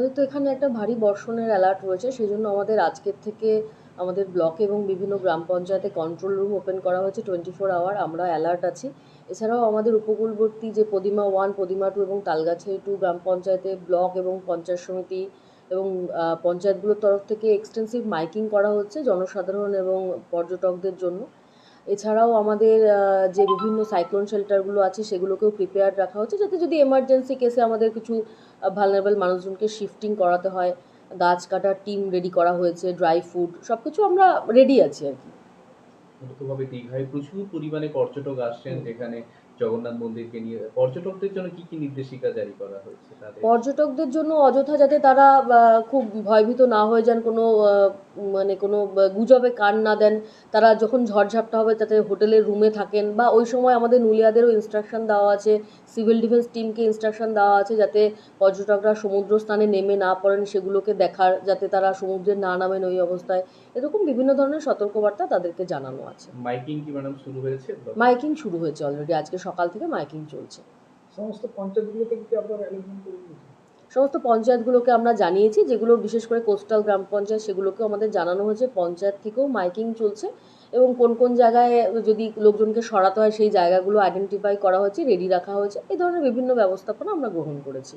আমাদের তো এখানে একটা ভারী বর্ষণের অ্যালার্ট রয়েছে সেই জন্য আমাদের আজকের থেকে আমাদের ব্লকে এবং বিভিন্ন গ্রাম পঞ্চায়েতে কন্ট্রোল রুম ওপেন করা হয়েছে টোয়েন্টি ফোর আওয়ার আমরা অ্যালার্ট আছি। এছাড়াও আমাদের উপকূলবর্তী যে পদিমা ওয়ান পদিমা টু এবং তালগাছি টু গ্রাম পঞ্চায়েতে ব্লক এবং পঞ্চায়েত সমিতি এবং পঞ্চায়েতগুলোর তরফ থেকে এক্সটেন্সিভ মাইকিং করা হচ্ছে জনসাধারণ এবং পর্যটকদের জন্য। এছাড়াও আমাদের যে বিভিন্ন সাইক্লোন শেল্টারগুলো আছে সেগুলোকেও প্রিপেয়ার রাখা হচ্ছে যাতে যদি এমার্জেন্সি কেসে আমাদের কিছু ভালনারেবল মানুষজনকে শিফটিং করাতে হয় গাছ কাটার টিম রেডি করা হয়েছে ড্রাই ফুড সব কিছু আমরা রেডি আছি আর কি। মূলতভাবে দীঘায় প্রচুর পরিমাণে পর্যটক আসছেন যেখানে জগন্নাথ মন্দিরকে নিয়ে পর্যটকদের জন্য কি কি নির্দেশিকা জারি করা হয়েছে পর্যটকদের জন্য অযথা যাতে তারা খুব ভয়ভীত না হয়ে যান কোনো মানে কোনো গুজবে কান না দেন তারা যখন ঝড়ঝাপটা হবে তাতে হোটেলের রুমে থাকেন বা ওই সময় আমাদের নুলিয়াদেরও ইনস্ট্রাকশন দেওয়া আছে সিভিল ডিফেন্স টিমকে ইনস্ট্রাকশন দেওয়া আছে যাতে পর্যটকরা সমুদ্র স্থানে নেমে না পড়েন সেগুলোকে দেখার যাতে তারা সমুদ্রে না নামেন ওই অবস্থায়। এরকম বিভিন্ন ধরনের সতর্কবার্তা তাদেরকে জানানো আছে। মাইকিং কি ম্যাডাম শুরু হয়েছে? মাইকিং শুরু হয়েছে অলরেডি আজকে সকাল থেকে মাইকিং চলছে। সমস্ত পঞ্চায়েতগুলোতে কি আপনারা অ্যারেঞ্জমেন্ট করে দিয়েছেন? সমস্ত পঞ্চায়েতগুলোকে আমরা জানিয়েছি, যেগুলো বিশেষ করে কোস্টাল গ্রাম পঞ্চায়েত, সেগুলোকেও আমাদের জানানো হয়েছে। পঞ্চায়েত থেকেও মাইকিং চলছে এবং কোন কোন জায়গায় যদি লোকজনকে সরাতে হয়, সেই জায়গাগুলো আইডেন্টিফাই করা হয়েছে রেডি রাখা হয়েছে। এই ধরনের বিভিন্ন ব্যবস্থাপনা আমরা গ্রহণ করেছি।